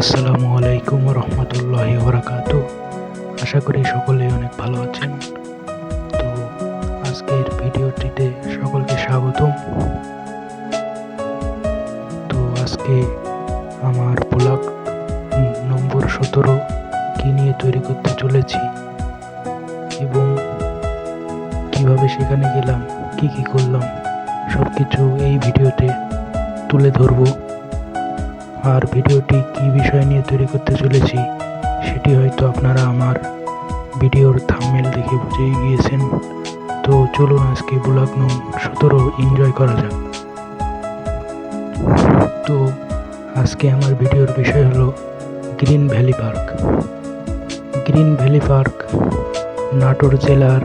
আসসালামু আলাইকুম রহমতুল্লাহি বরাকাত আশা করি সকলে অনেক ভালো আছেন। তো আজকের ভিডিওটিতে সকলকে স্বাগতম। তো আজকে আমার ব্লগ নম্বর সতেরো কী নিয়ে তৈরি করতে চলেছি এবং কীভাবে সেখানে গেলাম, কি কি করলাম সব কিছু এই ভিডিওতে তুলে ধরবো। আর ভিডিওটি কী বিষয় নিয়ে তৈরি করতে চলেছি, সেটি হয়তো আপনারা আমার ভিডিওর থাম্বনেল দেখে বুঝেই গিয়েছেন। তো চলুন আজকে ব্লগ নং সতেরো এনজয় করা যাক। তো আজকে আমার ভিডিওর বিষয় হলো green valley park. Green valley park Natore জেলার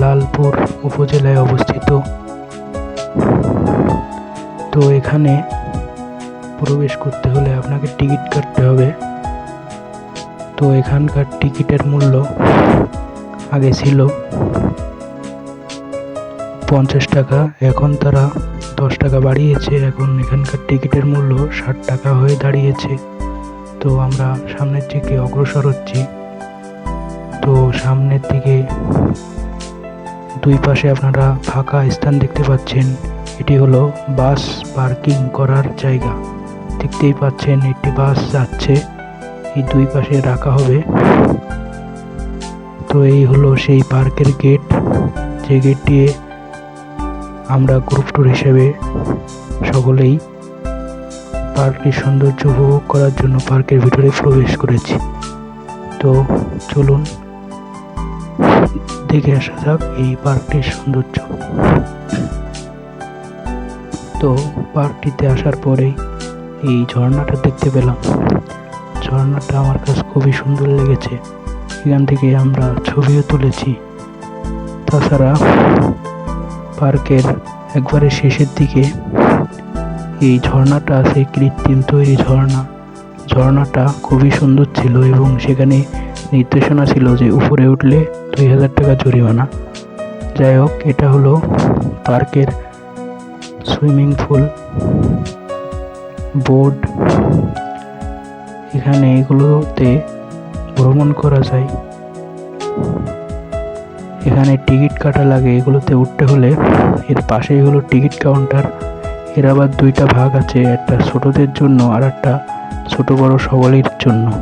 লালপুর উপজেলায় অবস্থিত। তো এখানে প্রবেশ করতে হলে আপনাকে টিকিট কাটতে হবে। তো এখানকার টিকিটের মূল্য আগে ছিল পঞ্চাশ টাকা, এখন তারা দশ টাকা বাড়িয়েছে। এখন এখানকার টিকিটের মূল্য ষাট টাকা হয়ে দাঁড়িয়েছে। তো আমরা সামনের দিকে অগ্রসর হচ্ছি। তো সামনের দিকে দুই পাশে আপনারা ফাঁকা স্থান দেখতে পাচ্ছেন। এটি হলো বাস পার্কিং করার জায়গা। দেখতেই পাচ্ছেন, একটি বাস যাচ্ছে। এই দুই পাশে রাখা হবে। তো এই হলো সেই পার্কের গেট। যে গেট দিয়ে আমরা গ্রুপ ট্যুর হিসেবে সকলেই পার্কের সৌন্দর্য উপভোগ করার জন্য পার্কের ভিতরে প্রবেশ করেছি। তো চলুন, দেখে আসা যাক এই পার্কটির সৌন্দর্য। তো পার্কটিতে আসার পরেই এই ঝর্ণাটা দেখতে পেলাম। ঝর্ণাটা আমার কাছে খুবই সুন্দর লেগেছে। এখান থেকে আমরা ছবিও তুলেছি। তাছাড়া পার্কের একবারে শেষের দিকে এই ঝর্ণাটা আছে, কৃত্রিম তৈরি ঝর্ণা। ঝর্ণাটা খুবই সুন্দর ছিল এবং সেখানে নির্দেশনা ছিল যে উপরে উঠলে দুই হাজার টাকা জরিমানা। যাই হোক, এটা হলো পার্কের সুইমিং পুল। বোর্ড। এখানে এগুলোতে ভ্রমণ করা যায়। এখানে টিকিট কাটা লাগে। এগুলোতে উঠতে হলে এর পাশেই হলো টিকিট কাউন্টার। এর আবার দুইটা ভাগ আছে, একটা ছোটদের জন্য আর একটা ছোট বড় সকলের জন্য।